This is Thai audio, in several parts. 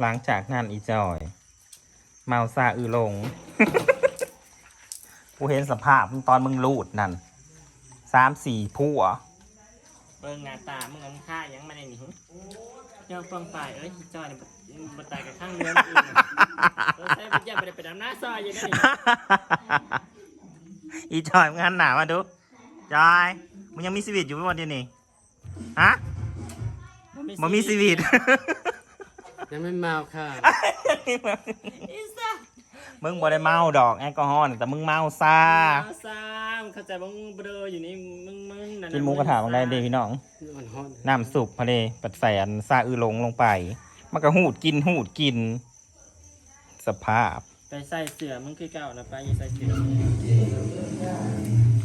หลังจากนั้นอีจอย เมาซาอือลง กูเห็นสภาพมึงตอนมึงรูดนั่นสามสี่ผัวเบิ่งหน้าตามึงเอาค่ายังมาในนี้เจ้าฟังไปเอ้ยจอยเนี่ยบ่ตายกับข้างเรืออื่นเออใช่ปัญญาไปได้ไปดำหน้าซอยอยู่นั่นนี่อีจอยมึงหันหนามาดูจอยมึงยังมีชีวิตอยู่ไหมวันเดียวนี้ฮะมันมีชีวิต ยังไม่เมาค่ะอีซ่ามึงบ่ได้เมาดอกแอลกอฮอล์น่ะแต่มึงเมาซาเอาซ้ำเข้าใจว่ามึงเบลออยู่นี่มึงมึงนั่นน่กินหมูกระถาบางได้เดีพี่น้องมันฮอนน้ำสุปพะเลปัดใส่อันซาอือหลงลงไป มันก็หูดกินหูดกิน สภาพ ไปใส่เสือมึงคือเก่านะไปอย่าใส่เสือ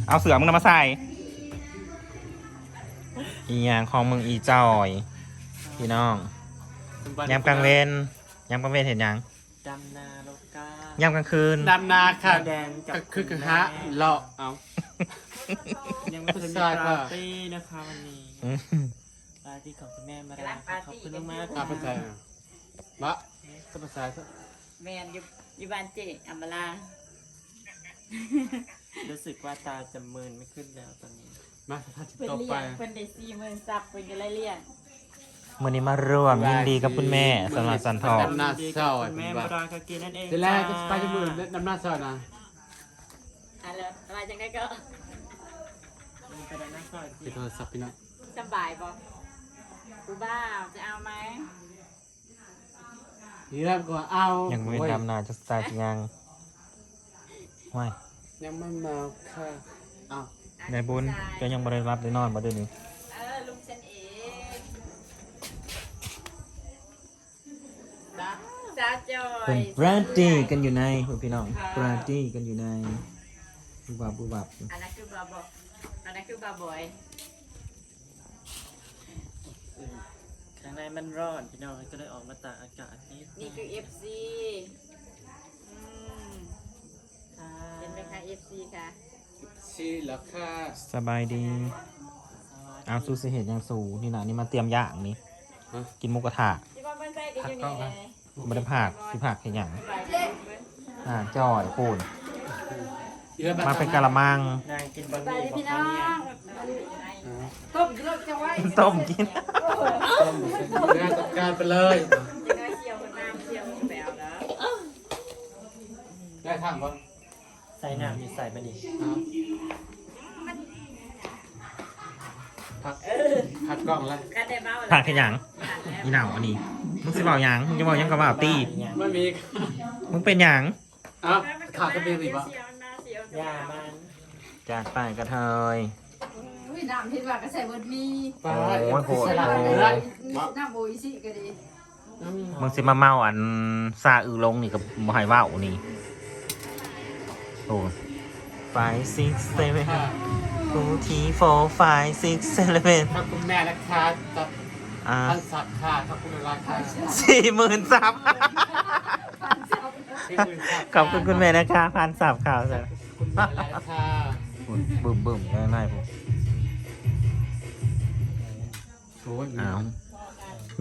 เอาเสือมึงนำมาใส่ อีหยางของมึงอีจอย พี่น้อง ยามกลางเวนยามกลางเวนเห็นยังดำนาโลกายามกลางคืนดำนาค่ะแดงกับก็คือกระหะเลาะเอายังไม่เคยมีใช่ปาค่ะร์ตี้นะคะวันนี้อืมปาร์ตี้ของคุณแม่มาดามขอบคุณมากๆตาค่ะภาษาบะก็ภาษาแมนอยู่อยู่บ้านเจอัมบาลารู้สึกว่าตาจะเมินไม่ขึ้นแล้วตอนนี้ มาสถานที่เพิ่นต่อเลี้ไปยงเพิ่นได้สี่หมื่นซับเพิ่นก็เลยเลี้ยง วันนี้มาร่วมยินดีกับคุณแม่สำหรับสันทองดำนาซอยคุณแม่มาดามคากีนั่นเองทีแรกก็ไปที่มือดำนาซอยนะอะแล้วมาจังไดก็ไปดำน้าซอยไปโทรศัพท์พี่น้องสำบายบ่กูบ้าวจะเอาไหมนี่เริ่มก่อนเอายัยังไม่ทำนาจะสตาร์ทยังไม่ยังไม่เมาค่ะเอาในบุญก็ยังบริรับได้นอนมาเดือนนี้ เออลุงฉันเองสาวจอย เป็นปราร์ตี้กันอยู่ในพี่น้องปราร์ตี้กันอยู่ในบูบับบูบับอันนั้นคือบาบอกอันนั้นคือบาบอยข้างในมันร้อนพี่น้องก็เลยออกมาตากอากาศนิดนี่คือ FC อืมค่ะเป็นไหมคะ FC ค่ะชีแล้วค่ะสบายดีเอาซูสิเห็ดยังสูนี่นะนี่มาเตรียมย่างนี่กินหมุกกระทะที่ว่ามันใส่กันอยู่นี่ไง ไม่ได้ผักสิผักเห็นอย่างสบายดีเว้ยอ่าจ่อยปูนเยอะมาเป็นกะละมังนางกินบะสหบายมี่ดีบอกพี่น้อเขาเนี่ยงต้มรสจะไว้ต้มกินงานจัดการไปเลยจะน้อยเชียวคนน้ำเชียวแปลวแล้วได้ทางบ่ใส่น้ำมีใส่มาดิพักพักกล้องแล้วกันได้เมาผักเห็นอย่างอีเหนาอันนี้ มึงสิบอกหยังมึงจะบอกหยังกับว่าตี้ไม่มีมึงเป็นหยังอ้าวขาดก็เป็นอีกวะเชียวน้ำเชียวย่ามันจากไปกระเทยอุ้ยน้ำเห็นว่าก็ใส่เบิดมีปลาโอ้ยโหดสลัดโอ้เลยยน้ำโอยสิก็ดีมึงสิมาเมาอันซาอือลงนี่กับบ่ให้ว่าวนี่โอ้ five six seven ค่ะ two three four five six seven ขอบคุณแม่นะคะจับ อ่าท่านสัตว์ค่ะขอบคุณราคาสี่หมื่นซับที่มือสัตว์ขอบคุณคุณแม่นะคะพันสับข่าวจ้ะคุณแม่ราคาบึ้มบึ้มง่ายง่ายผมโอ้ยอ้าว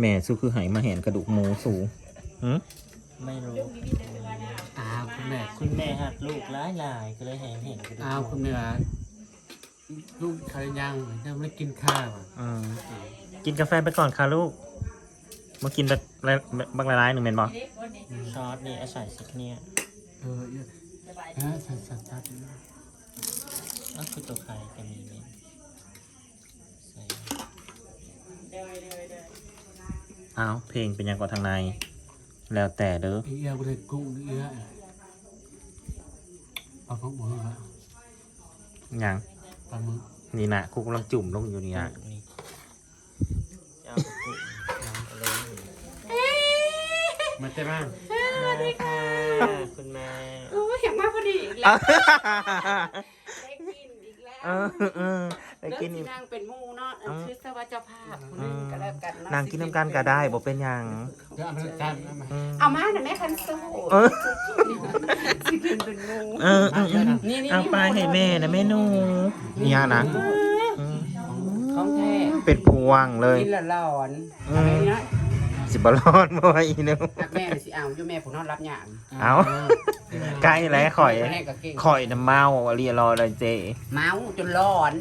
แม่สู้คือไหมาเห็นกระดูกหมูสูหืมไม่รู้อ้าวคุณแม่คุณแม่หักลูกร้ายลายก็เลยเห็นเห็นกระดูกอ้าวคุณแม่ลูกใครยังยังไม่ได้กินข้าวอืม กินกาแฟไปก่อนค่ะลูกมากินแบบบักละลายหนึ่งเมนบอซอสนี่อาศัยสักเนี่ยเออเยอะฮะสัตว์สัตว์สัตว์อ้าวคือตัวใครก็มีเนี่ยใส่อ้าวเพลงเป็นยังก่อนทางใน แล้วแต่เด้ออีเอียกูเลยกุ้งอีเอียปลาหมึกหมดแล้วยังปลาหมึกนี่นะกูกำลังจุ่มลงอยู่นี่นะนี่ เอากระปุกน้ำอะไรอยู่มาเต็มมากมาเลยค่ะคุณแม่โอ้ยอยากมาพอดีอีกแล้วได้กินอีกแล้วเออเออไปเลิกกินที่อีกนางเป็นหมูเนาะอันชื่อสวัสดิ์เจ้าภาพคนอืนึงมก็แล้วกันเะนางกินน้ำกันก็ได้บอกเป็นหยังเดี๋ยวเอามาจานเอามาอืม เอามาหน่อยแม่คันโซ่เออ สิกินเป็นหมู เออเออเออนี่นี่เอาไปให้แม่นะแม่หนูเนี่ยนะอืม ของแท้เป็นพวงเลย กินละหลอนอืม อะไรนะสิบร้อนบ่อีนึงแม่เลยสิเอาอยู่แม่ผมนอนรับหยางเอาใกล้แล้วข่อย แม่ก็เก่งข่อยน้ำเมาเรียรอเลยเจ เมาจนร้อน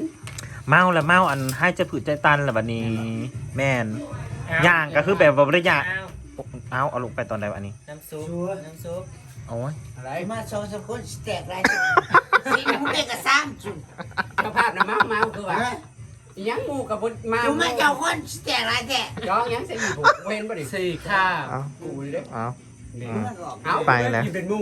เมาแล้วเมาอันให้จะผืดใจตันแล้วบัดนี้ แม่นย่างก็คือแบบว่าบ่ได้ย่างอ้าวเอาเอาลงไปตอนใดวะอันนี้ น้ำซุปน้ำซุปโอ้ยอะไรไอ้มาสองสามคนสิแตกไรสิมึงได้กับสามจุดสภาพนะเมาเมาคือว่าอิห ยังหมูกับบนมาจุมาเจ้าคนสิแตกไรแท้จ้องอิหยังเสียอีผูเว้นบ่ดิสี่ข้าวเอากูเลยเด้เอานี่อืมเอาไปแล้วกินเป็นหมู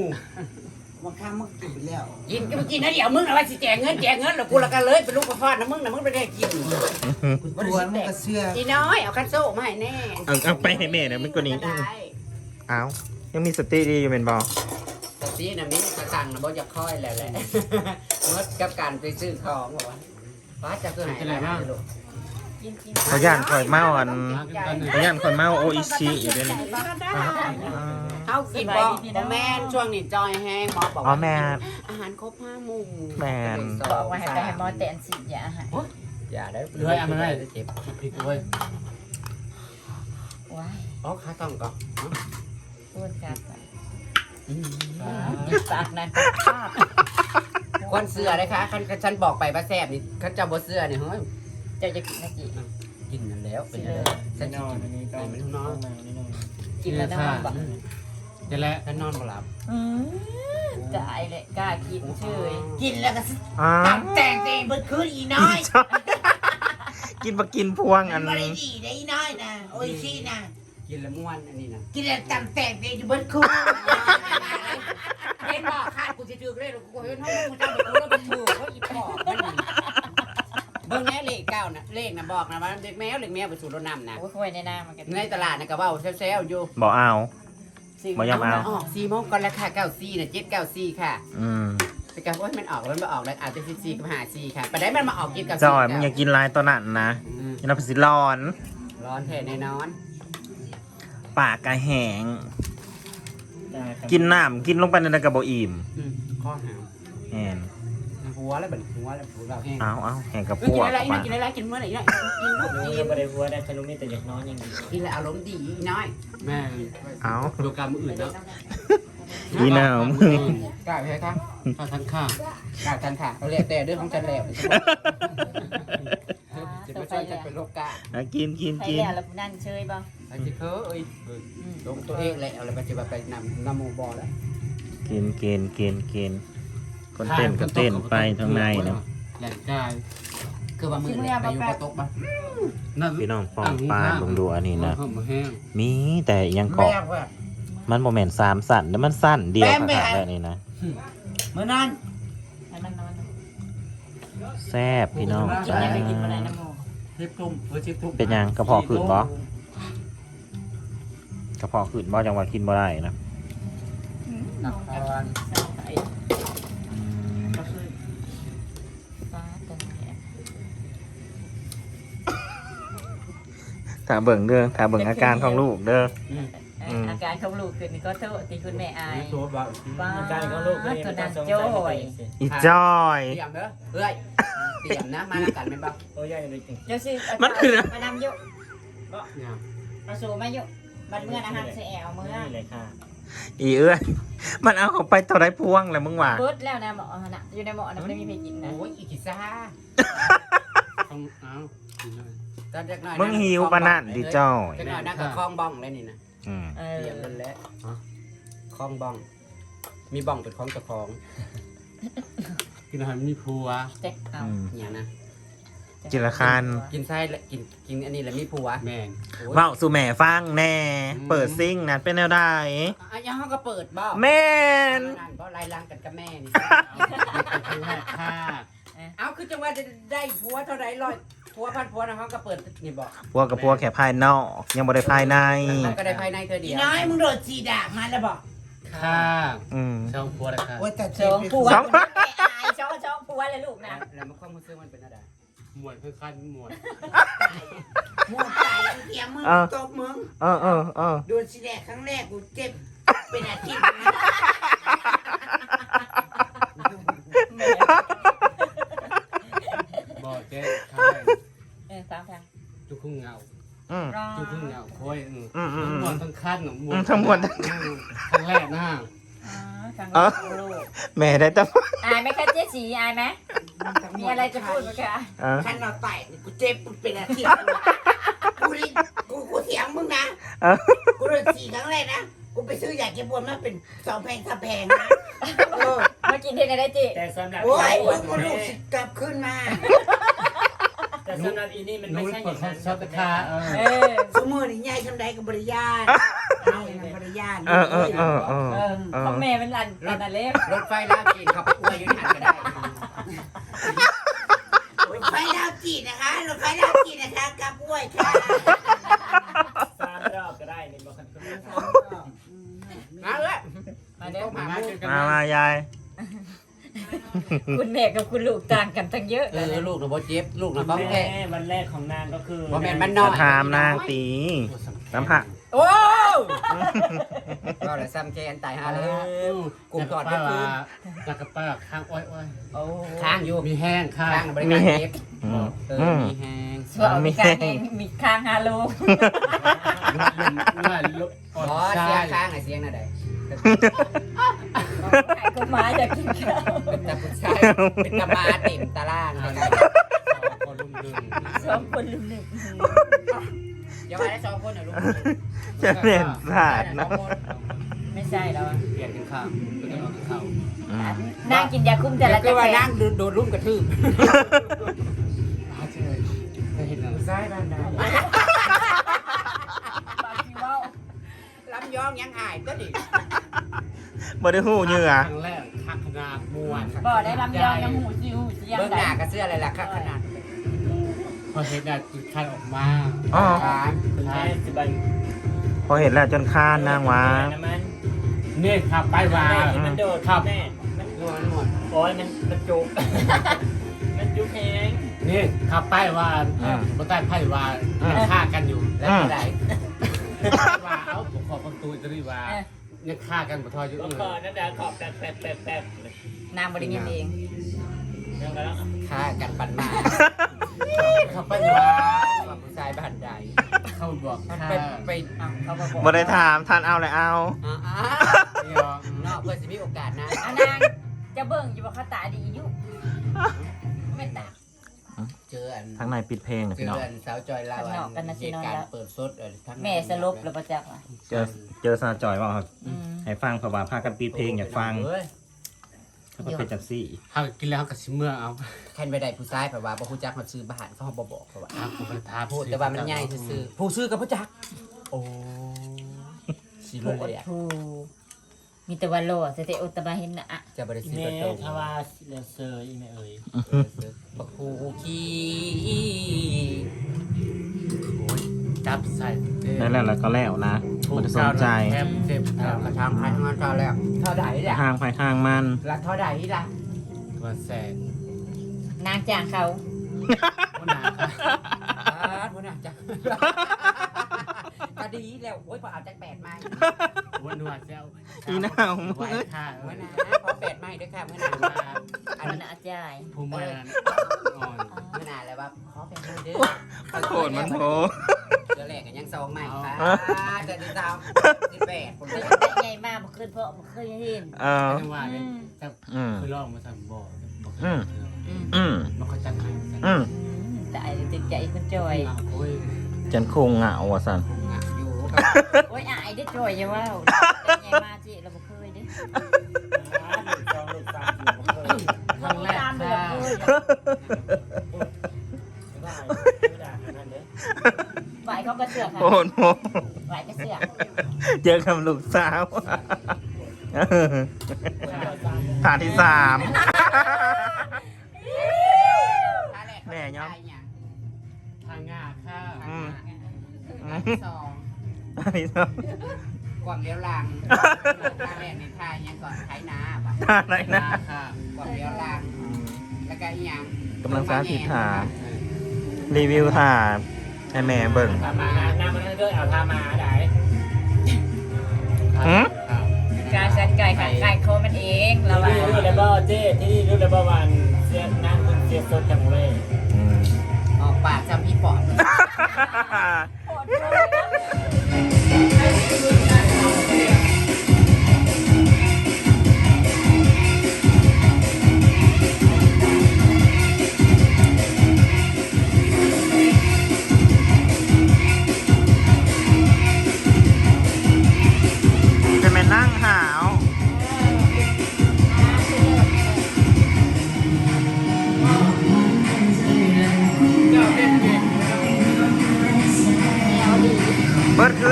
มาข้ามมึงกินไปแล้วกินก็ไปกินนะเดี๋ยวมึงนะว่าสิแจกเงินแจกเงินแล้วกูละกันเลยเป็นลูกกระฟาดนะมึงนะมึงไปได้กินกูตัวมึงก็เสื้ออีน้อยเอาคันโซ่มาให้แน่เอาเอาไปให้แม่นะมันกว่านี้ได้เอายังมีสติดีอยู่เป็นบอแต่ซีน่ะมีกระตังนะบ่อยากค่อยแล้วแหละเมื่อกับการไปซื้อของบอกว่า ป้าจะคือหายอะไรบ้างกินกินเขาย่านข่อยเมาอันเขาย่านข่อยเมาโออิชิอยู่ด้วยนี่เขากินบ่บ่แม่นช่วงนี้จอยแห้งหมอบอกอ๋อว่าแม่นอาหารครบห้าหมู่แม่นบอกว่าให้ไปให้หมอแตนฉีดยาให้อย่าได้เลื่อยเอามาเลยเจ็บพริกเว้ยว้ายอ๋อขาต้องก่อนพูดกันไปอืม ปากนั้นภาพ คนเสือนะคะคันคันฉันบอกไปว่าแซ่บนี่เขาเจะบ่เสือนี่เฮ้ยเจ้าจะกินนะกี่กินนั่นแล้วเป็นอะไรฉันนสิอนกินอันนี้ก็ให้มันนอนนี่นอนกินแล้วนะบอกจะแล้วฉันนอนบ่หลับอืมจะไอเลยกล้ากินเฉยกินแล้วก็อ้าตำแต่งตัวเองเบิดคืนอีน้อย กินมากินพวงอันบ่ได้ดีได้อีน้อยนะโอ้ยสินะกินแล้วม่วนอันนี้นะกินแล้วตำแต่งตัวเองอยู่เบิดคืนเล่นบ่คาด กูจะถือเล่นกูเห็นห้องกูจะบอกว่ามันถูกว่าอีปอบมันนี่เบิ่งแน่เลขเก้านะเลขนะบอกนะว่าเด็กแมวเด็กแมวไปสู่รถน้ำนะโอ้ยคุยในหน้ามันกันในตลาดนะก็เว่าเซลล์อยู่บอกเอาสิ่งบ่ยำเอา ออกสี่โมงก่อนราคาเก้าสี่นะเจ็ดเก้าสี่ค่ะอืมแต่การว่ามันออกแล้วมันมาออกแล้วอาจจะสิบสี่กับห้าสี่ค่ะแต่ได้มันมาออกเจ็ดเก้าจสี่อยมึงอย่ากินลายตัวนั้นนะอยันเอาไปสิร้อน ร้อนแท้แน่นอน ปากกระแหง กินน้ำกินลงไปในนั้นกระบอกอิ่มอืมข้อหาแอนหัวแล้วเป็นหัวแล้วหัวเราแห้งเอาเอาแหงกระเอ้ยพกิวนกอะไรปะกินอะไรกินเมื่อไหร่เนี่ยกินลูกรู้กิยังนไม่ได้หัวได้ทะลุมีแต่อยากนอนยังดีกินแล้วอารมณ์ดีน้อยแม่เอาดูการมืออื่นแล้วอีหนาวมึงกล้าไหมครับข้าวทันข้าวกล้าทันค่ะเราเรียกแต่เรื่องของฉันแล้ว จะตัวไม่ไปใช่แล้จะวเป็นโรคกล้าเอากินกินไปกินแล้วแล้วนั่นเชยบ่ไอ้ที่เขาเอ้ยลงตัวเองแหละอะไรปัจจุบันไปนำนำหมูบอแล้วกินกินกินกินคนเต้นก็เต้นไปทางในเนาะแหล่งกายคือว่ามือแหละไปอยู่บนโต๊ะบ้างนั่นพี่น้องฟองปลาลงดูอันนี้นะเพิ่มมาแห้งมีแต่ยังเกาะแม่ว่ามันโมเมนต์สามสั่นแล้วมันสั้นเดียวค่ะแบบนี้นะเมื่อนั้นให้มันนอนแซ่บพี่น้องกินจ้ายังไม่กินอะไรน้ำโม ทิพทุ่มเออทิพทุ่มเป็นยังกระเพาะขึ้นบ่ กระเพาะขึ้นบ่จังหวะกินบ่ได้นะน้องกันใส่อืมฟ้าตัวนี้ถ้าเบิ่งเด้อถ้าเบิ่งอาการของลูกเด้อ อืมอาการของลูกขึ้นนี่ก็โทษที่คุณแม่อาย ตัวบ้าบ้าการของลูกตัวนั้นโจ้ยอีจอย เตรียมเด้อเอ้ย เตรียมนะ มาแล้วกันเป็นบ้าโอ้ยยังเลยจริงเดี๋ยวสิมันคือมานำอยุเนี่ยมาสู่มาอยุบัดเมื่ออาหารเสียเอาเมื่อนี่เลยค่ะอีเอื้อยมันเอาเขาไปเท่าไรพวงเลยมึงว่าเบิดแล้วนะหมอน่ะอยู่ในหมอนะไม่ได้มีใครกินนะโอ้ยอีกิซ่าต้องเอากินเลยตอนเด็กน้อยมึงหิวปะนั่นดิจอยเด็กน้อยนั่งกับคล้องบ้องเลยนี่นะอืมเอเตอรียมกันแล้วคล้องบ้อง มีบ้องเป็นของเจ้าของ กินอาหารมีผัวเจ๊กเอาอืม เนี่ยนะจิรคานกินไส้และกินกินอันนี้แหละมีผัวแม่งโอ้ยเว้าสู่แม่ฟังแน่อืมเปิดซิ่งนั้นเป็นแนวใดอะยังเขาก็เปิดบ้องแม่น นั่นก็ไล่ล้างกันกับแม่นี่ คือแม่ค่าเอาคือจังว่าจะได้ผัวเท่าไรร้อยผัวพันผัวนะเขาก็เปิดนี่บอกพวกกับพวกแค่ภายนอก ยังบ่ได้ภายใน เขาก็ได้ภายในเธอเดีอียวน้อยมึงโดดสีดามาแล้วบอก ค่าอืมช่องผัวนะคะโอ้ยแต่สเจ็บองไปผัวสองคุณแม่อายสองสองผัวเลยลูกนะแล้วมันความรู้สึกมันเป็นอะไรหมวดเพื่อขั้นหมวดหมดใจเทียมมึงตบมึงเออเออเออโดนสีแดงครั้งแรกกูเจ็บเป็นอาทิตย์นะแม่บอกเจ๊ข้าเออสามทางทุกคุ้งเงา อืม จุดพึ่งเนี่ยโค้ยอืมอืมอืมทั้งอืมมวลทั้งคันหนูอืมทั้งมวลทั้งอืมทั้งแรกนะฮะทางเออลูกแม่ได้แต่อายไหมคะเจ๊สีอายไหมมีอะไรจะพูดไหมคะเออขันเราไต่กูเจ็บกูเป็นอาทิตย์กูดิกูกูเสียงมึงนะเออกูเลยสี่ครั้งแรกนะ กูไปซื้อยาเก็บปวดมาเป็นสองแพงสามแพงนะเออมากินเท่าไหร่ได้จิแต่สำหรับโอ้ยอีกูลูกสิกลับขึ้นมา แต่สำหรับอีนี่มันหนูไม่ใช่อเปิดย่างเขานั้นชอบตะคาเออเออสมมตินี่ยายทำได้กับบริยานเอาอย่างบริยานเออเออเออเออ เออเออพ่อแม่เป็นอันอันนั้นเล็กรถไฟลาวจีนเขาไปอวยอยู่ในหันก็ได้รถไฟดาวจีนนะคะรถไฟดาวจีนนะคะกลับอ้วยค่ะสามรอบก็ได้ในบางคนก็ไม่ทมาเอ้ยมาเด้อมามาเจอกันมา นะมายาย คุณแม่กับคุณลูกต่างกันทั้งเยอะเออลูกนะบ่เจ็บลูกำนะเขาแค่แม่วันแรกของนางก็คือบ่แม่นบ้านนอกถามนางตีน้ำผักโอ้ก็เลยซ้ำแกนตายหาเลยกลุ่มกอดป้าก็คือว่าจักรป้าข้างอ้อยอ้อยค้างอยู่มีแห้งข้าค้างงบริการเจ็บอืมเออือมมีแฮงส่วนมีการเองมีค้างฮาโลง่ายลุกอ่อ๋ออนใช่เสียงค้างไหนเสียงน่ะใด ก็มาอยากกินข้าวเป็นตาผู้ชายเป็นตามาเต็มตารางเลยนะคนลุมดึงสองคนลุมหนึ่งอย่ามาได้สองคนเหรอลูกจะเปลี่ยนศาสตร์นะไม่ใช่แล้วอะเปลี่ยนกินข้าวเปลี่ยนกินข้าวนั่งกินยาคุ้มแต่ละละก็จะว่านั่งงโดนรุ่มกระทืบเห็นซ้ายบ้านใดปากพี่ว่าลำยองยังอายก็ดิ บ่ได้หูเหยื่อครั้งแรกคักขนาดมวนบ่ได้ลำยองยังหูซิวเสียงเบื้องใดหน้าก็เสื้ออะไรล่ะครับขนาดพอเห็นอะจุดคันออกมาอ๋อขาคุณแม่จะบันพอเห็นแล้วจนค้านนางว้าน้ำมันนี่ขับไปว่า แม่ที่มันโดดขับ แม่มันนวลนวลโอ้ยมันมันจุก มันจุกแหงนี่ขับไปว่าบนใต้ไพ่ว่า ฆ่ากันอยู่แล้วก็ได้ว่าเอ้าผมขอประตูจะรีว่าเนี่ ยฆ่ากันบ่ทออยู่ก็เอขออนั่นแหละขอบแปดแปดแปดแปดนางบริเงินเองยังก็แล้วฆ่ากันปันมาขับไปว่าว่าผู้ชายบ้านใดเขาบอกมันฆ่าไปไปอ้าวเขาบอกบ่ได้ถามท่านเอาเลยเอา อ่าอ่าเดียวนอกเพื่อจะมีโอกาสนะอานางจะเบิ่งอยู่ว่าเขาตาดีอยู่ไม่ตาเจ ออันทั้งในปิดเพลงนะเจพี่อน้อง อันสาวจอยลาวอันเหตุการณ์เปิดสดเออทั้งแม่สลบแล้วประจักษ์อะเจอเจอซาจอยว่าอืมให้ฟังเพราะว่าพากันปิดเพลงอยากฟังเอ้ยเขาก็เป็นจังซี่เขากินแล้วกับชิเมื่อเอาแค่ไปได้ผู้ชายแบบว่าบ่ฮู้จักมาซื้อบ้านเขาบ่บอกเขาว่าทางผมไปทาพูดแต่ว่ามันใหญ่ซื่อๆผู้ซื้อกับผู้จัก โอ้สิโอ้เลยอะโห มีแต่ว่าโลเสตอุตบาหินนะอะจะบ่ได้ซื้อแม่ประตูทว่าเลเซอร์อีแม่เอ๋ยบักฮูขี้โอ้ยจับใส่นั่นแหละแล้วก็แล้วนะบ่ได้สนใจแทบเจ็บเออกระทางพายทางานเท่าแล้วเท่าใดล่ะทางไปทางมันละเท่าใดล่ะตัวแสงนางจ้างเขาวันหนาค่ะอ่าพุ่นน่ะจ้ะก็ ดีแล้วโอ้ยพอเอาจักแปดไม้วันหนวดเจ้าอีหนาวมึงไว้ค่ะเมื่อนะพอแปดไม้ด้วยค่ะเมื่อนาอันนั้นอาจารย์ภูมิมันอ่อนเมื่อนาแล้วว่าขอแปดไม้เด้อโคตรมันโถเดือนแรกกันยังสองไม้ค่ะเดือนที่สามสิบแปดผมเป็เลยนแต่ใหญ่มากบ่เคยเพราะบ่เคยเห็นเออจังหวะนี้จะอืมเคยลองมาสั่งบ่ออืมอืมอืมมันก็จังไงอืมแต่ไอ้ติดใจคุณจอย โอ้ย จันคงเหงาว่ะสันอยู่ โอ้ยอายได้จ่อยอย่าว่าแต่ใหญ่มาจิเราบ่เคยเด้ลูกสองลูกสามเอ๋ยครั้งแรกตามเลยค่ะไหวเขาก็เสือกค่ะโอนโมไหวก็เสือกเจอกับลูกสาวเออฐานที่สามแม่ย้อม ทางงาค่ะอืมสอง ฐานที่สามความเลี้ยวลังท่าแรกในท่ายังก่อนไถนาป่ะฐานไหนนะค่ะความเลี้ยวลังแล้วก็อีหยังกำลังสร้างทิศทาง รีวิวถ่าให้แม่เบิ่งทามาน้ำมันนั่นก็เอาทามาได้หืม การสันไก่ค่ะไก่โคมันเองเราว่าที่รู้เลยบ่เจ้ที่รู้เลยบ่วันเสียนั่งคุณเสียสดจังเลยอืมออกปากจำพี่ปอดโคตร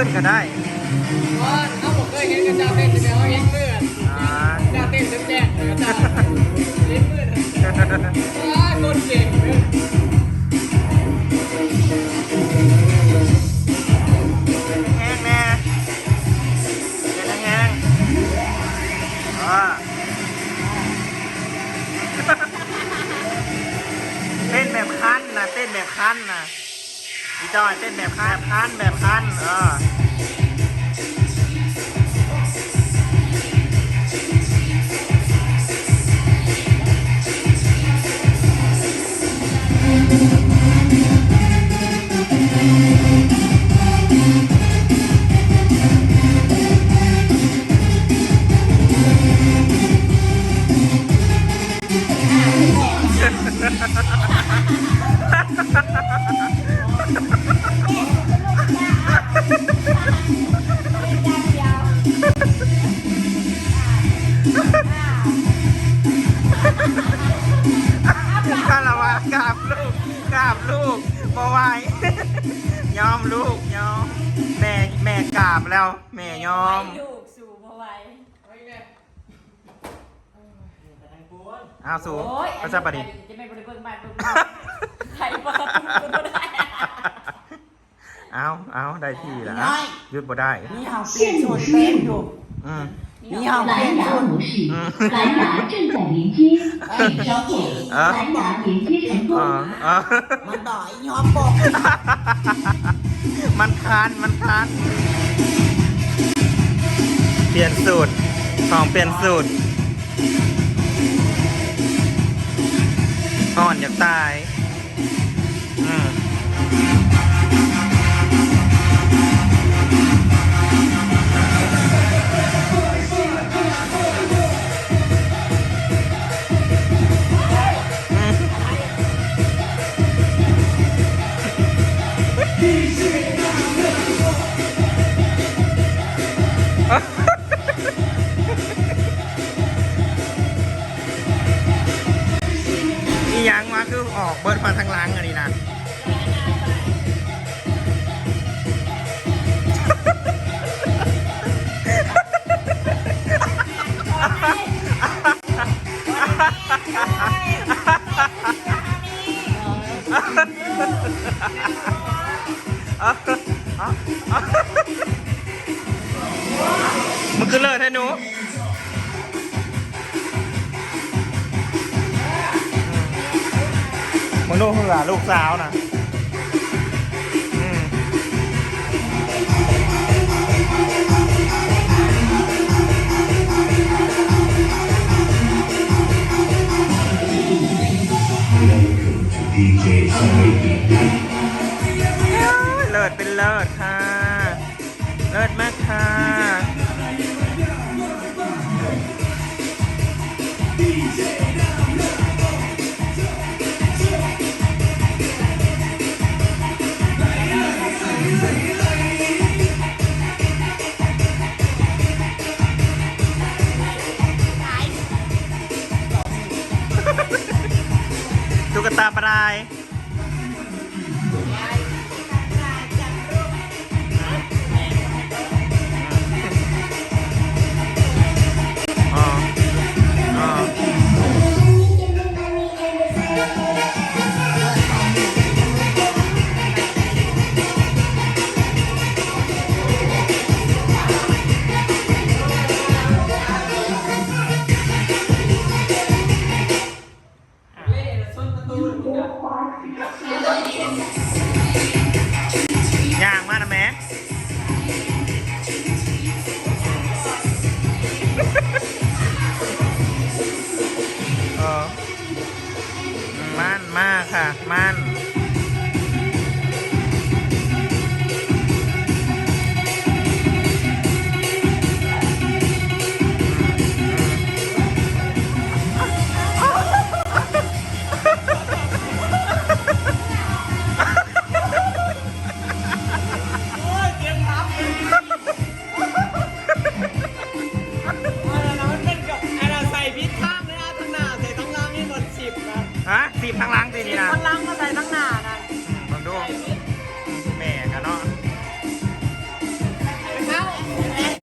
นก็ได้ว่าเขาบอกเคยเห็นกันเจ้าเต้นจะเอาเห็นเลือดอ่าเจ้าเต้นแจ๊กๆกับเจ้าเล่นมืดอ่าคนเก่งเลยแห้งแน่เย็นแห้งอ่าเต้นแบบคันนะเต้นแบบคันนะพี่จอยเต้นแบบคันแบบคันแบบคันเออ บลูกมาไหวยอมลูกยอม แม่แม่กราบแล้ว แม่ยอมลูกสู่บ่ไหวอ้าวสูโอ้ยพระเจ้าปดิ จะไม่บริเบิ่งบ้านเบิ่งเมืองใครบ่ทันบ่ได้เอาเอาได้ที่แล้วน้อยหยุดบ่ได้ นี่เฮาเปลี่ยนสูตรเป็นอยู่อืม นี่เฮาเปลี่ยน 蓝牙 สูตร 模式，蓝牙正在连接，请稍后，蓝牙连接成 เอ 功。 อเออ มันบอกไอ้ยอมบอก มันคันมันคันเปลี่ยนสูตรของเปลี่ยนสูตรอ่อนอยากตาย อกเบิร์ดมาทางหลังอัน สาวนะอืมเลิศเป็นเลิศค่ะ ค่ะมัน